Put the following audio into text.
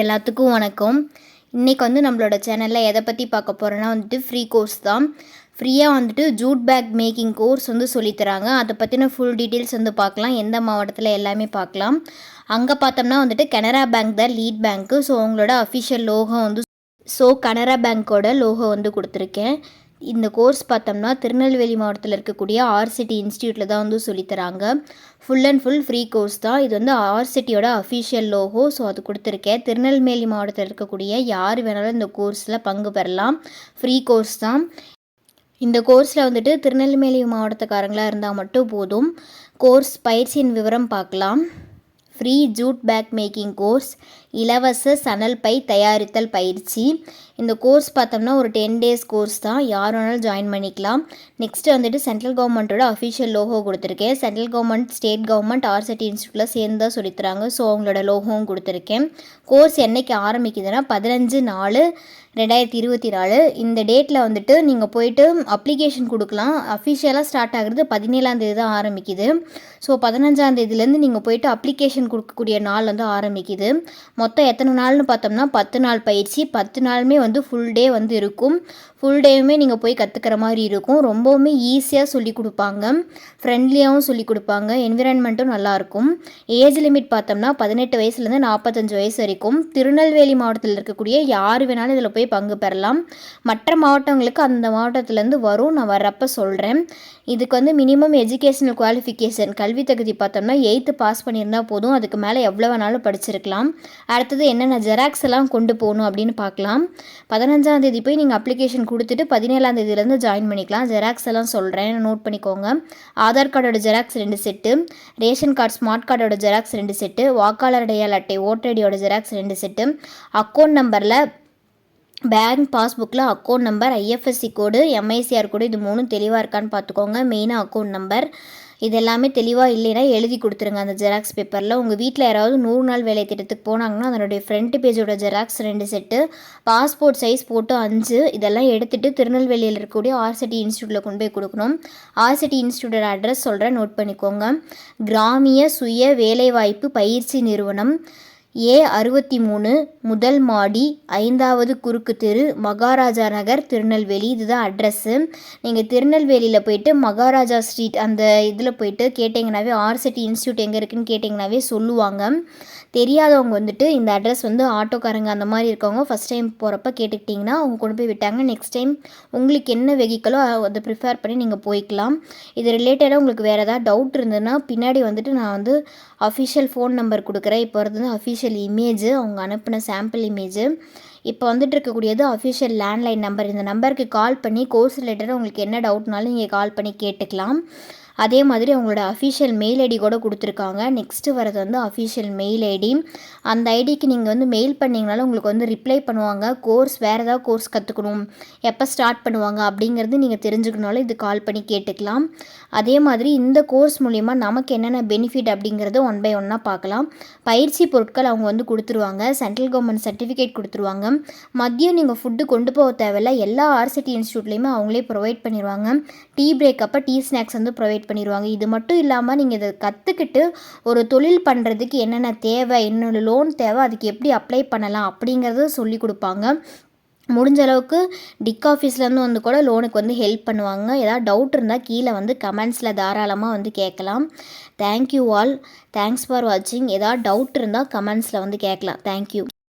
எல்லாத்துக்கும் வணக்கம். இன்றைக்கி வந்து நம்மளோட சேனலில் எதை பற்றி பார்க்க போகிறோன்னா வந்துட்டு ஃப்ரீ கோர்ஸ் தான். ஃப்ரீயாக வந்துட்டு ஜூட் பேக் மேக்கிங் கோர்ஸ் வந்து சொல்லித்தராங்க அதை பற்றின ஃபுல் டீட்டெயில்ஸ் வந்து பார்க்கலாம். எந்த மாவட்டத்தில் எல்லாமே பார்க்கலாம். அங்கே பார்த்தோம்னா வந்துட்டு கனரா பேங்க் தான் லீட் பேங்க்கு ஸோ அவங்களோட அஃபிஷியல் லோகோ வந்து ஸோ கனரா பேங்க்கோட லோகோ வந்து கொடுத்துருக்கேன். இந்த கோர்ஸ் பார்த்தோம்னா திருநெல்வேலி மாவட்டத்தில் இருக்கக்கூடிய ஆர்சிட்டி இன்ஸ்டியூட்டில் தான் வந்து சொல்லித்தராங்க full and full free course தான். இது வந்து ஆர்சிட்டியோட அஃபிஷியல் லோகோ ஸோ அது கொடுத்துருக்கேன். திருநெல்வேலி மாவட்டத்தில் இருக்கக்கூடிய யார் வேணாலும் இந்த கோர்ஸில் பங்கு பெறலாம். ஃப்ரீ கோர்ஸ் தான். இந்த கோர்ஸில் வந்துட்டு திருநெல்வேலி மாவட்டத்துக்காரங்களாக இருந்தால் மட்டும் போதும். கோர்ஸ் பயிற்சியின் விவரம் பார்க்கலாம். Free jute bag making course இலவச சணல் பை தயாரித்தல் பயிற்சி. இந்த கோர்ஸ் பார்த்தோம்னா ஒரு டென் டேஸ் கோர்ஸ் தான். யார் வேணாலும் ஜாயின் பண்ணிக்கலாம். நெக்ஸ்ட்டு வந்துட்டு சென்ட்ரல் கவர்மெண்ட்டோட அஃபிஷியல் லோகோ கொடுத்துருக்கேன். Central government state government RSETI இன்ஸ்டியூட்டில் சேர்ந்து தான் சொல்லித்தராங்க ஸோ அவங்களோட லோகோவும் கொடுத்துருக்கேன். கோர்ஸ் என்றைக்கு ஆரம்பிக்குதுன்னா பதினஞ்சு நாலு ரெண்டாயிரத்தி இருபத்தி நாலு. இந்த டேட்டில் வந்துட்டு நீங்கள் போயிட்டு அப்ளிகேஷன் கொடுக்கலாம். அஃபிஷியலாக ஸ்டார்ட் ஆகுறது பதினேழாந்தேதி தான் ஆரம்பிக்குது. ஸோ பதினஞ்சாந்தேதிலேருந்து நீங்கள் போயிட்டு அப்ளிகேஷன் கொடுக்கக்கூடிய நாள் வந்து ஆரம்பிக்குது. மொத்தம் எத்தனை நாள்னு பார்த்தோம்னா பத்து நாள் பயிற்சி பத்து நாளுமே வந்து ஃபுல் டே வந்து இருக்கும். ஃபுல் டேவுமே நீங்கள் போய் கற்றுக்கிற மாதிரி இருக்கும். ரொம்பவுமே ஈஸியாக சொல்லி கொடுப்பாங்க. ஃப்ரெண்ட்லியாகவும் சொல்லி கொடுப்பாங்க. என்விரான்மெண்ட்டும் நல்லாயிருக்கும் ஏஜ் லிமிட் பார்த்தோம்னா பதினெட்டு வயசுலேருந்து நாற்பத்தஞ்சு வயசு வரைக்கும். திருநெல்வேலி மாவட்டத்தில் இருக்கக்கூடிய யார் வேணாலும் இதில் போய் பங்கு பெறலாம். மற்ற மாவட்டங்களுக்கு அந்த மாவட்டத்துலேருந்து வரும். நான் வர்றப்ப சொல்கிறேன் இதுக்கு வந்து மினிமம் எஜுகேஷனல் குவாலிஃபிகேஷன் கல்வி தகுதி பார்த்தோம்னா எயித்து பாஸ் பண்ணியிருந்தால் போதும். அதுக்கு மேலே எவ்வளோ வேணாலும் படிச்சிருக்கலாம். அடுத்தது என்னென்ன ஜெராக்ஸ் எல்லாம் கொண்டு போகணும் அப்படின்னு பார்க்கலாம். பதினஞ்சாம் தேதி போய் நீங்கள் அப்ளிகேஷன் கொடுத்துட்டு பதினேழாம் தேதியிலேருந்து ஜாயின் பண்ணிக்கலாம். ஜெராக்ஸ் எல்லாம் சொல்கிறேன் நோட் பண்ணிக்கோங்க. ஆதார் கார்டோட ஜெராக்ஸ் ரெண்டு செட்டு ரேஷன் கார்டு ஸ்மார்ட் கார்டோட ஜெராக்ஸ் ரெண்டு செட்டு வாக்காளர் அடையாள அட்டை ஓட்டர் ஐடியோட ஜெராக்ஸ் ரெண்டு செட்டு அக்கௌண்ட் நம்பரில் bank பாஸ்புக்கில் account number IFSC code MICR code இது மூணும் தெளிவாக இருக்கான்னு பார்த்துக்கோங்க. மெயினாக அக்கௌண்ட் நம்பர். இது எல்லாமே தெளிவாக இல்லைன்னா எழுதி கொடுத்துருங்க அந்த ஜெராக்ஸ் பேப்பரில் உங்கள் வீட்டில் யாராவது நூறு நாள் வேலை திட்டத்துக்கு போனாங்கன்னா அதனுடைய ஃப்ரண்ட் பேஜோட ஜெராக்ஸ் ரெண்டு செட்டு பாஸ்போர்ட் சைஸ் ஃபோட்டோ அஞ்சு இதெல்லாம் எடுத்துகிட்டு திருநெல்வேலியில் இருக்கக்கூடிய ஆர்சிட்டி இன்ஸ்டியூட்டில் கொண்டு போய் கொடுக்கணும். ஆர்சிட்டி இன்ஸ்டியூட்டோட அட்ரஸ் சொல்கிறேன் நோட் பண்ணிக்கோங்க. கிராமிய சுய வேலைவாய்ப்பு பயிற்சி நிறுவனம். ஏ அறுபத்தி மூணு முதல் மாடி ஐந்தாவது குறுக்கு தெரு மகாராஜா நகர் திருநெல்வேலி. இதுதான் அட்ரஸ்ஸு. நீங்கள் திருநெல்வேலியில் போயிட்டு மகாராஜா ஸ்ட்ரீட் அந்த இதில் போயிட்டு கேட்டிங்கனாவே ஆர்சிட்டி இன்ஸ்டியூட் எங்கே இருக்குதுன்னு கேட்டிங்கனாவே சொல்லுவாங்க. தெரியாதவங்க வந்துட்டு இந்த அட்ரஸ் வந்து ஆட்டோக்காரங்க அந்த மாதிரி இருக்கவங்க ஃபஸ்ட் டைம் போகிறப்ப கேட்டுக்கிட்டிங்கன்னா அவங்க கொண்டு போய் விட்டாங்க. நெக்ஸ்ட் டைம் உங்களுக்கு என்ன வெஹிக்கலோ அதை ப்ரிஃபேர் பண்ணி நீங்கள் போய்க்கலாம். இது ரிலேட்டடாக உங்களுக்கு வேறு ஏதாவது டவுட் இருந்ததுன்னா பின்னாடி வந்துட்டு நான் வந்து அஃபிஷியல் ஃபோன் நம்பர் கொடுக்குறேன். இப்போ வந்து அஃபிஷியல் இமேஜ் அவங்க அனுப்பின சாம்பிள் இமேஜ் இப்போ வந்துட்டு இருக்கக்கூடியது அஃபிஷியல் லேண்ட்லைன் நம்பர் இந்த நம்பருக்கு கால் பண்ணி கோர்ஸ் ரிலேட்டடாக உங்களுக்கு என்ன டவுட்னாலும் நீங்கள் கால் பண்ணி கேட்டுக்கலாம். அதே மாதிரி அவங்களோட அஃபிஷியல் மெயில் ஐடி கூட கொடுத்துருக்காங்க. நெக்ஸ்ட்டு வரது வந்து அஃபிஷியல் மெயில் ஐடி அந்த ஐடிக்கு நீங்கள் வந்து மெயில் பண்ணிங்கனாலும் உங்களுக்கு வந்து ரிப்ளை பண்ணுவாங்க. கோர்ஸ் வேறு ஏதாவது கோர்ஸ் கற்றுக்கணும் எப்போ ஸ்டார்ட் பண்ணுவாங்க அப்படிங்கிறது நீங்கள் தெரிஞ்சுக்கணுனாலும் இது கால் பண்ணி கேட்டுக்கலாம். அதே மாதிரி இந்த கோர்ஸ் மூலிமா நமக்கு என்னென்ன பெனிஃபிட் அப்படிங்கிறத ஒன் பை ஒன்னாக பார்க்கலாம். பயிற்சி பொருட்கள் அவங்க வந்து கொடுத்துருவாங்க. சென்ட்ரல் கவர்மெண்ட் சர்டிஃபிகேட் கொடுத்துருவாங்க. மதியம் நீங்கள் ஃபுட்டு கொண்டு போக தேவையில்ல. எல்லா ஆர்சிடி இன்ஸ்டியூட்லேயுமே அவங்களே ப்ரொவைட் பண்ணிடுவாங்க டீ பிரேக் அப்போ டீ ஸ்நாக்ஸ் வந்து ப்ரொவைட் ப்ரொவைட் பண்ணிடுவாங்க இது மட்டும் இல்லாமல் நீங்கள் இதை கற்றுக்கிட்டு ஒரு தொழில் பண்ணுறதுக்கு என்னென்ன தேவை என்னென்ன லோன் தேவை அதுக்கு எப்படி அப்ளை பண்ணலாம் அப்படிங்கிறத சொல்லி கொடுப்பாங்க. முடிஞ்ச அளவுக்கு டிக் ஆஃபீஸ்லேருந்து வந்து கூட லோனுக்கு வந்து ஹெல்ப் பண்ணுவாங்க. ஏதாவது டவுட் இருந்தால் கீழே வந்து கமெண்ட்ஸில் தாராளமாக வந்து கேட்கலாம். தேங்க்யூ ஆல் தேங்க்ஸ் ஃபார் வாட்சிங் ஏதாவது டவுட் இருந்தால் கமெண்ட்ஸில் வந்து கேட்கலாம். தேங்க்யூ